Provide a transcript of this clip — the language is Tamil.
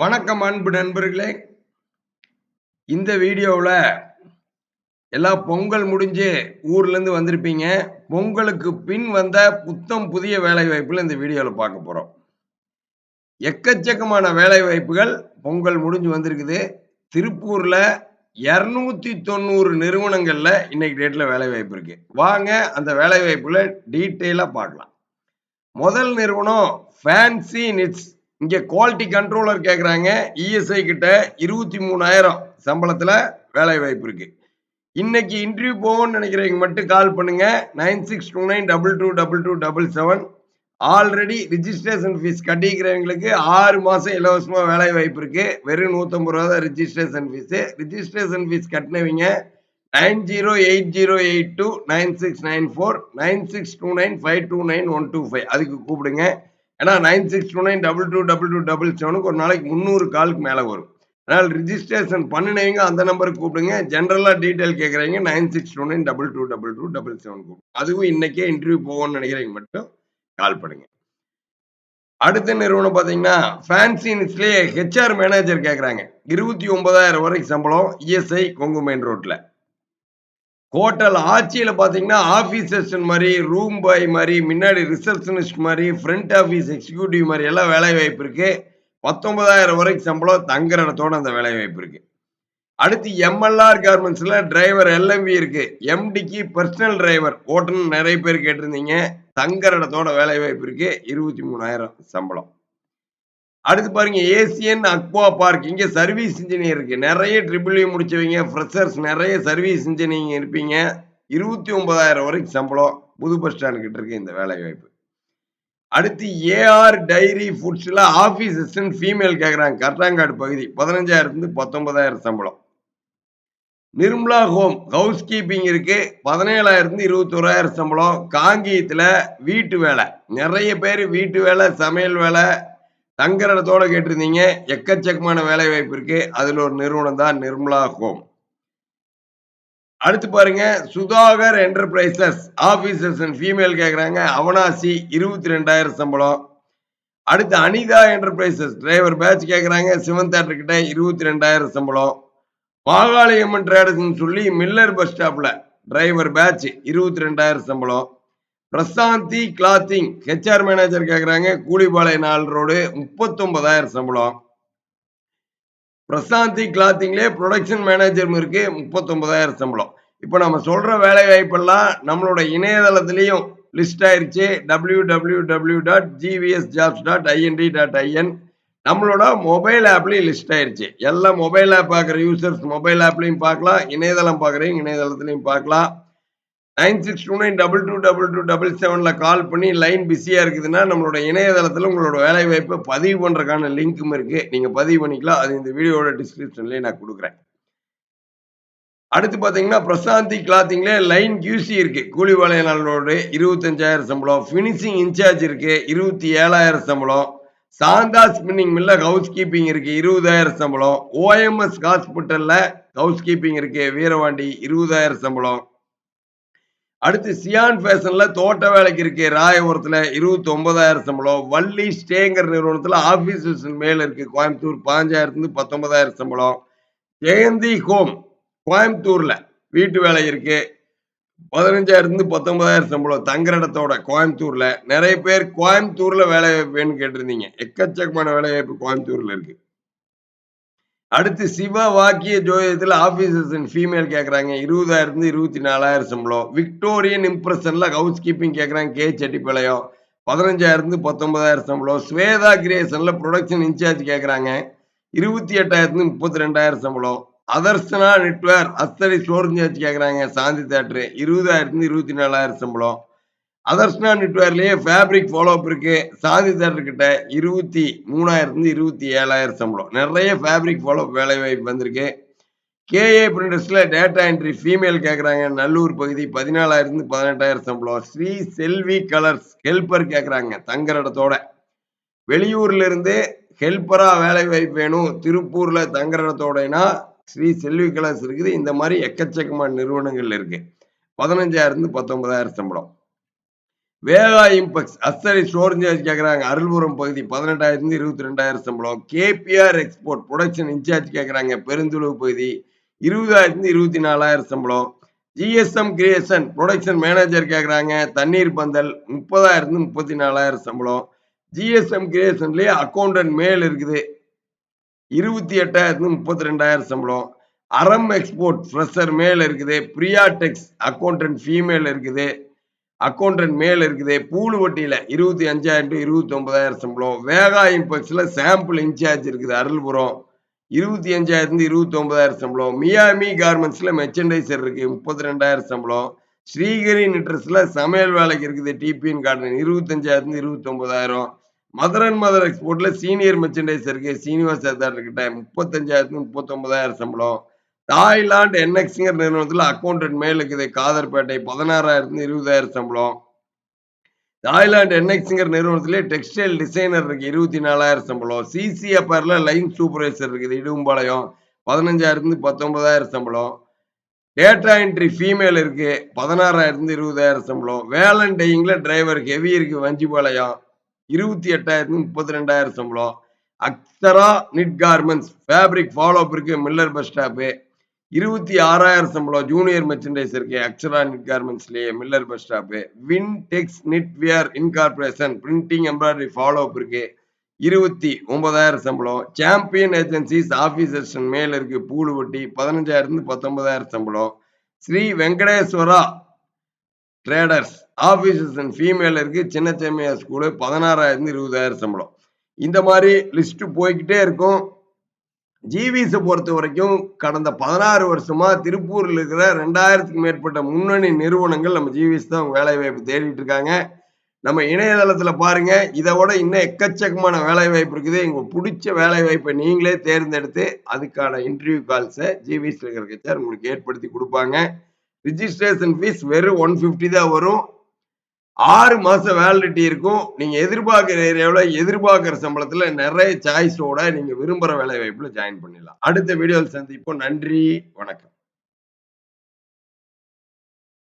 வணக்கம் அன்பு நண்பர்களே. இந்த வீடியோவில் எல்லாம் பொங்கல் முடிஞ்சு ஊர்லேருந்து வந்திருப்பீங்க. பொங்கலுக்கு பின் வந்த புத்தம் புதிய வேலை வாய்ப்புகள் இந்த வீடியோவில் பார்க்க போகிறோம் எக்கச்சக்கமான வேலை வாய்ப்புகள் பொங்கல் முடிஞ்சு வந்திருக்குது. திருப்பூரில் இரநூத்தி தொண்ணூறு நிறுவனங்களில் இன்னைக்கு டேட்டில் வேலை வாய்ப்பு இருக்கு. வாங்க அந்த வேலை வாய்ப்புகளை டீட்டெயிலாக பார்க்கலாம். முதல் நிறுவனம் ஃபேன்சி நிட்ஸ் இங்கே குவாலிட்டி கண்ட்ரோலர் கேட்குறாங்க இஎஸ்ஐ கிட்ட இருபத்தி மூணாயிரம் சம்பளத்தில் வேலை வாய்ப்பு இருக்கு. இன்னைக்கு இன்டர்வியூ போகணும்னு நினைக்கிறவங்க மட்டும் கால் பண்ணுங்க. Nine six two nine double two double two double seven. Already registration fees கட்டிக்கிறவங்களுக்கு ஆறு மாதம் இலவசமாக வேலை வாய்ப்பு இருக்கு. வெறும் நூற்றம்பது ரூபா தான் registration fees registration fees கட்டினவங்க nine zero eight zero eight two nine six nine four nine six two nine five two nine one two five. அதுக்கு கூப்பிடுங்க. ஏன்னா nine six two nine double two double two double செவனுக்கு ஒரு நாளைக்கு முந்நூறு காலுக்கு மேலே வரும். அதனால் ரிஜிஸ்ட்ரேஷன் பண்ணினவங்க அந்த நம்பருக்கு கூப்பிடுங்க. ஜென்ரலாக டீட்டெயில் கேட்குறீங்க nine six two nine double two double two double seven கூப்பிடுங்க. அதுவும் இன்றைக்கே இன்டர்வியூ போகணும்னு நினைக்கிறவங்க மட்டும் கால் பண்ணுங்க. அடுத்த நிறுவனம் பார்த்தீங்கன்னா ஃபேன்சின்ஸ்லேயே ஹெச்ஆர் மேனேஜர் கேட்குறாங்க இருபத்தி ஒன்பதாயிரம் வரைக்கும் சம்பளம் இஎஸ்ஐ கொங்கு மெயின் ரோட்டில் ஹோட்டல் ஆட்சியில் பார்த்தீங்கன்னா ஆஃபீஸ் மாதிரி ரூம் பாய் மாதிரி முன்னாடி ரிசப்ஷனிஸ்ட் மாதிரி ஃப்ரண்ட் ஆஃபீஸ் எக்ஸிக்யூட்டிவ் மாதிரி எல்லாம் வேலை வாய்ப்பு இருக்குது பத்தொன்பதாயிரம் வரைக்கும் சம்பளம் தங்குற இடத்தோட அந்த வேலை வாய்ப்பு அடுத்து எம்எல்ஆர் கார்மெண்ட்ஸில் டிரைவர் எல்எம்வி இருக்குது எம்டிக்கு பர்சனல் டிரைவர் ஓட்டணும் நிறைய பேர் கேட்டிருந்தீங்க. தங்குற இடத்தோட வேலை வாய்ப்பு இருபத்தி மூணாயிரம் சம்பளம். அடுத்து பாருங்க ஏசியன் அக்வா பார்க் இங்கே சர்வீஸ் இன்ஜினியர் இருக்கு. நிறைய ட்ரிபிள்யூ முடிச்சவங்க ஃப்ரெஷர்ஸ் நிறைய சர்வீஸ் இன்ஜினியரிங் இருப்பீங்க. இருபத்தி ஒன்பதாயிரம் வரைக்கும் சம்பளம் புது பஸ் ஸ்டாண்ட் கிட்ட இருக்கு இந்த வேலை வாய்ப்பு. அடுத்து ஏஆர் டைரி ஃபுட்ஸ்ல ஆஃபீஸ் அசிஸ்டன்ட் ஃபீமேல் கேட்குறாங்க கட்டாங்காடு பகுதி பதினஞ்சாயிரத்துல இருந்து பத்தொன்பதாயிரம் சம்பளம். நிர்மலா ஹோம் ஹவுஸ் கீப்பிங் இருக்கு. பதினேழாயிரத்து இருபத்தோராயிரம் சம்பளம். காங்கியத்துல வீட்டு வேலை. நிறைய பேர் வீட்டு வேலை சமையல் வேலை தங்குற இடத்தோட கேட்டிருந்தீங்க. எக்கச்சக்கமான வேலை வாய்ப்பு இருக்கு. அதுல ஒரு நிறுவனம் தான் நிர்மலா ஹோம். அடுத்து பாருங்க. Sudhakar enterprises officers and female கேட்குறாங்க அவனாசி இருபத்தி ரெண்டாயிரம் சம்பளம். அடுத்து அனிதா என்டர்பிரைசஸ் டிரைவர் பேட்ச் கேட்குறாங்க சிவன் தேட்டர் கிட்ட இருபத்தி ரெண்டாயிரம் சம்பளம். மாகாளியம்மன் ட்ரேடர்ஸ்னு சொல்லி மில்லர் பஸ் ஸ்டாப்ல டிரைவர் பேட்ச் இருபத்தி ரெண்டாயிரம் சம்பளம். பிரசாந்தி கிளாத்திங். ஹெச்ஆர் மேனேஜர் கேட்குறாங்க கூலிபாளைய நாள் ரோடு முப்பத்தொன்பதாயிரம் சம்பளம். பிரசாந்தி கிளாத்திங்லேயே ப்ரொடக்ஷன் மேனேஜரும் இருக்கு முப்பத்தொன்பதாயிரம் சம்பளம். இப்போ நம்ம சொல்ற வேலை வாய்ப்பெல்லாம் நம்மளோட இணையதளத்திலையும் லிஸ்ட் ஆயிடுச்சு W W W dot GVS jobs dot IND dot IN நம்மளோட மொபைல் ஆப்லையும் லிஸ்ட் ஆயிடுச்சு எல்லா மொபைல் ஆப் பார்க்குற யூசர்ஸ் மொபைல் ஆப்லையும் பார்க்கலாம் இணையதளம் பார்க்குறையும் இணையதளத்துலையும் பார்க்கலாம் nine six two nine double two double two double செவனில் கால் பண்ணி லைன் பிஸியாக இருக்குதுன்னா நம்மளோட இணையதளத்தில் உங்களோட வேலை வாய்ப்பை பதிவு பண்ணுறதுக்கான லிங்க்கும் இருக்குது நீங்கள் பதிவு பண்ணிக்கலாம். அது இந்த வீடியோட டிஸ்கிரிப்ஷன்லேயே நான் கொடுக்குறேன். அடுத்து பார்த்தீங்கன்னா பிரசாந்தி கிளாத்திங்ல லைன் கியூசி இருக்கு. கூலிவாளைய நாளோடு இருபத்தஞ்சாயிரம் சம்பளம். ஃபினிஷிங் இன்சார்ஜ் இருக்கு. இருபத்தி ஏழாயிரம் சம்பளம். சாந்தா ஸ்பின்னிங் மில்ல ஹவுஸ் கீப்பிங் இருக்கு. இருபதாயிரம் சம்பளம். ஓஎம்எஸ் ஹாஸ்பிட்டல்ல ஹவுஸ் கீப்பிங் இருக்கு. வீரவாண்டி இருபதாயிரம் சம்பளம். அடுத்து சியான் ஃபேஷன்ல தோட்ட வேலைக்கு இருக்க ராயபுரத்துல இருபத்தி ஒன்பதாயிரம் சம்பளம். வள்ளி ஸ்டேங்கர் நிறுவனத்துல ஆபீஸ் மேல இருக்கு கோயம்புத்தூர் பாஞ்சாயிரத்துல பத்தொன்பதாயிரம் சம்பளம். ஜெயந்தி ஹோம் கோயம்புத்தூர்ல வீட்டு வேலை இருக்கு பதினஞ்சாயிரத்து பத்தொன்பதாயிரம் சம்பளம் தங்குற இடத்தோட கோயம்புத்தூர்ல. நிறைய பேர் கோயம்புத்தூர்ல வேலை வேணும்னு கேட்டிருந்தீங்க. எக்கச்சக்கமான வேலை வாய்ப்பு கோயம்புத்தூர்ல இருக்கு. அடுத்து சிவா வாக்கிய ஜோதியத்தில் ஆபீசர்ஸ் அண்ட் ஃபீமேல் கேட்குறாங்க இருபதாயிரத்து இருபத்தி நாலாயிரம் சம்பளம். விக்டோரியன் இம்ப்ரெஷனில் ஹவுஸ் கீப்பிங் கேட்குறாங்க கே செட்டிப்பாளையம். பதினஞ்சாயிரத்து பத்தொன்பதாயிரம் சம்பளம். ஸ்வேதா கிரியேஷனில் ப்ரொடக்ஷன் இன்சார்ஜ் கேட்குறாங்க இருபத்தி எட்டாயிரத்து முப்பத்தி ரெண்டாயிரம் சம்பளம். அதர்சனா நெட்வேர் அஸ்தரி ஸ்டோர் இன்சார்ஜ் கேட்குறாங்க சாந்தி தேட்டரு இருபதாயிரத்து இருபத்தி நாலாயிரம் சம்பளம். அதர்ஸ்னா நெட்வேர்லயே ஃபேப்ரிக் ஃபாலோஅப் இருக்குது இருக்கு. சாதி கிட்ட இருபத்தி மூணாயிரத்து இருபத்தி ஏழாயிரம் சம்பளம். நிறைய ஃபேப்ரிக் ஃபாலோ வேலை வாய்ப்பு வந்திருக்கு. கேஏ பிரிண்டர்ஸ்ல டேட்டா என்ட்ரி ஃபீமேல் கேட்குறாங்க நல்லூர் பகுதி பதினாலாயிரத்து பதினெட்டாயிரம் சம்பளம். ஸ்ரீ செல்வி கலர்ஸ் ஹெல்ப்பர் கேட்குறாங்க தங்குற இடத்தோட. வெளியூர்ல இருந்து ஹெல்ப்பரா வேலை வாய்ப்பு வேணும். திருப்பூர்ல தங்குற இடத்தோடனா ஸ்ரீ செல்வி கலர்ஸ் இருக்குது. இந்த மாதிரி எக்கச்சக்கமான நிறுவனங்கள் இருக்கு. பதினஞ்சாயிரத்து பத்தொன்பதாயிரம் சம்பளம். வேகா இம்பெக்ஸ் அஸ்தரி ஸ்டோர் கேட்குறாங்க அருள்புரம் பகுதி பதினெட்டாயிரத்துலேருந்து இருபத்தி ரெண்டாயிரம் சம்பளம். கேபிஆர் எக்ஸ்போர்ட் ப்ரொடக்ஷன் இன்சார்ஜ் கேட்குறாங்க பெருந்துளவு பகுதி இருபதாயிரத்துலேருந்து இருபத்தி நாலாயிரம் சம்பளம் ஜிஎஸ்எம் கிரியேஷன் ப்ரொடக்ஷன் மேனேஜர் கேட்குறாங்க தண்ணீர் பந்தல் முப்பதாயிரத்து முப்பத்தி நாலாயிரம் சம்பளம் ஜிஎஸ்எம் கிரியேஷன்லேயே அக்கௌண்டன்ட் மேல் இருக்குது. இருபத்தி எட்டாயிரத்து முப்பத்தி ரெண்டாயிரம் சம்பளம். அறம் எக்ஸ்போர்ட் ஃப்ரெஷர் மேல் இருக்குது. பிரியா டெக்ஸ் அக்கௌண்டன்ட் ஃபீமேல் இருக்குது. அக்கௌண்டன்ட் மேல் இருக்குது பூலு வட்டியில் இருபத்தி அஞ்சாயிரம் டு இருபத்தி ஒன்பதாயிரம் சம்பளம். வேகா இம்பெக்ஸில் சாம்பிள் இன்சார்ஜ் இருக்குது அருள்புரம். இருபத்தி அஞ்சாயிரத்துலேருந்து இருபத்தி ஒன்பதாயிரம் சம்பளம். மியாமி கார்மெண்ட்ஸில் மெர்ச்சன்டைசர் இருக்குது முப்பத்தி ரெண்டாயிரம் சம்பளம். ஸ்ரீகரி நிட்ரஸில் சமையல் வேலைக்கு இருக்குது டிபிஎன் கார்டன் இருபத்தஞ்சாயிரத்து இருபத்தி ஒன்பதாயிரம். மதரன் மதர் எக்ஸ்போர்ட்ல சீனியர் மெர்ச்சன்டைசர் இருக்கு சீனிவாஸ் கிட்ட முப்பத்தஞ்சாயிரத்து முப்பத்தொன்பதாயிரம் சம்பளம். தாய்லாந்து என்எக்ஸுங்கிற நிறுவனத்தில் அக்கௌண்டன்ட் மேல் இருக்குது காதர்பேட்டை பதினாறாயிரத்து இருபதாயிரம் சம்பளம். தாய்லாந்து என்எக்ஸுங்கிற நிறுவனத்திலே டெக்ஸ்டைல் டிசைனர் இருக்கு இருபத்தி நாலாயிரம் சம்பளம். சிசிஎஃப்ஆர்ல லைன் சூப்பர்வைசர் இருக்குது இடும்பாளையம் பதினஞ்சாயிரத்து பத்தொன்பதாயிரம் சம்பளம். டேட்டா என்ட்ரி ஃபீமேல் இருக்கு பதினாறாயிரத்து இருபதாயிரம் சம்பளம். வேலன் வேலண்டையிங்ல டிரைவர் ஹெவி இருக்கு வஞ்சிபாளையம் இருபத்தி எட்டாயிரத்து முப்பத்தி ரெண்டாயிரம் சம்பளம். Akshara knit garments fabric follow இருக்கு மில்லர் பஸ் ஸ்டாப்பு இருபத்தி ஆறாயிரம் சம்பளம் ஜூனியர் மெர்ச்சன்டைஸ் இருக்கு. Akshara knit கார்மெண்ட்ஸ்லேயே Miller bus stop win tex knit wear incorporation printing embroidery follow இருக்கு. இருபத்தி ஒன்பதாயிரம் சம்பளம். சாம்பியன் ஏஜென்சிஸ் ஆஃபீஸர்ஸ் மேல் மேல இருக்கு பூலு வட்டி. பதினஞ்சாயிரத்து பத்தொன்பதாயிரம் சம்பளம். Sri Venkateswara traders officers and female இருக்கு. சின்ன சேமியா ஸ்கூலு பதினாறாயிரத்து இருபதாயிரம் சம்பளம். இந்த மாதிரி லிஸ்ட் போய்கிட்டே இருக்கும். ஜிவிஸை பொறுத்த வரைக்கும் கடந்த பதினாறு வருஷமா திருப்பூரில் இருக்கிற ரெண்டாயிரத்துக்கு மேற்பட்ட முன்னணி நிறுவனங்கள் நம்ம ஜிவிஸ் தான் வேலை வாய்ப்பு தேடிட்டு இருக்காங்க. நம்ம இணையதளத்துல பாருங்க இதை விட இன்னும் எக்கச்சக்கமான வேலை வாய்ப்பு இருக்குது. எங்களுக்கு பிடிச்ச வேலை வாய்ப்பை நீங்களே தேர்ந்தெடுத்து அதுக்கான இன்டர்வியூ கால்ஸை ஜிவிஸ்ல இருக்கிற கச்சார் உங்களுக்கு ஏற்படுத்தி கொடுப்பாங்க. ரிஜிஸ்ட்ரேஷன் ஃபீஸ் வெறும் ஒன் ஃபிஃப்டி தான் வரும். ஆறு மாசம் வேலிடிட்டி இருக்கும். நீங்க எதிர்பார்க்கிற ஏரியாவில் எதிர்பார்க்கிற சம்பளத்துல நிறைய சாய்ஸோட நீங்க விரும்புற வேலை வாய்ப்புல ஜாயின் பண்ணிடலாம். அடுத்த வீடியோவில் சந்திப்போம். நன்றி. வணக்கம்.